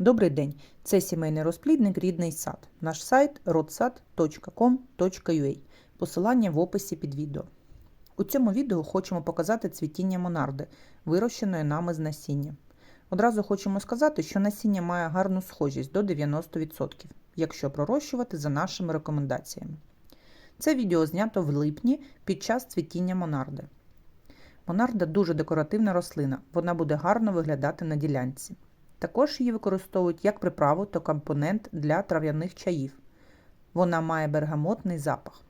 Добрий день! Це сімейний розплідник Рідний сад. Наш сайт rodsad.com.ua. Посилання в описі під відео. У цьому відео хочемо показати цвітіння монарди, вирощеної нами з насіння. Одразу хочемо сказати, що насіння має гарну схожість до 90%, якщо пророщувати за нашими рекомендаціями. Це відео знято в липні під час цвітіння монарди. Монарда дуже декоративна рослина, вона буде гарно виглядати на ділянці. Також її використовують як приправу та компонент для трав'яних чаїв. Вона має бергамотний запах.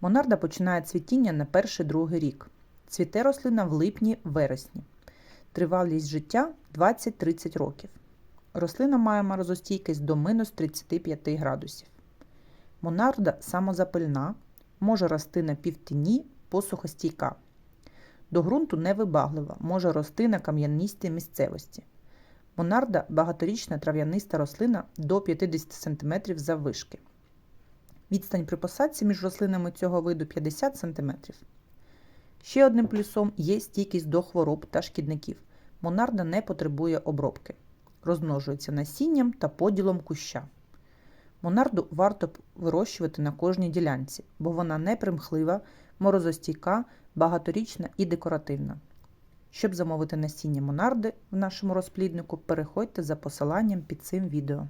Монарда починає цвітіння на перший-другий рік. Цвіте рослина в липні-вересні. Тривалість життя 20-30 років. Рослина має морозостійкість до мінус 35 градусів. Монарда самозапильна, може рости на півтіні, посухостійка. До ґрунту невибаглива, може рости на кам'янистій місцевості. Монарда багаторічна трав'яниста рослина до 50 см заввишки. Відстань при посадці між рослинами цього виду 50 см. Ще одним плюсом є стійкість до хвороб та шкідників. Монарда не потребує обробки. Розмножується насінням та поділом куща. Монарду варто вирощувати на кожній ділянці, бо вона не примхлива, морозостійка, багаторічна і декоративна. Щоб замовити насіння монарди в нашому розпліднику, переходьте за посиланням під цим відео.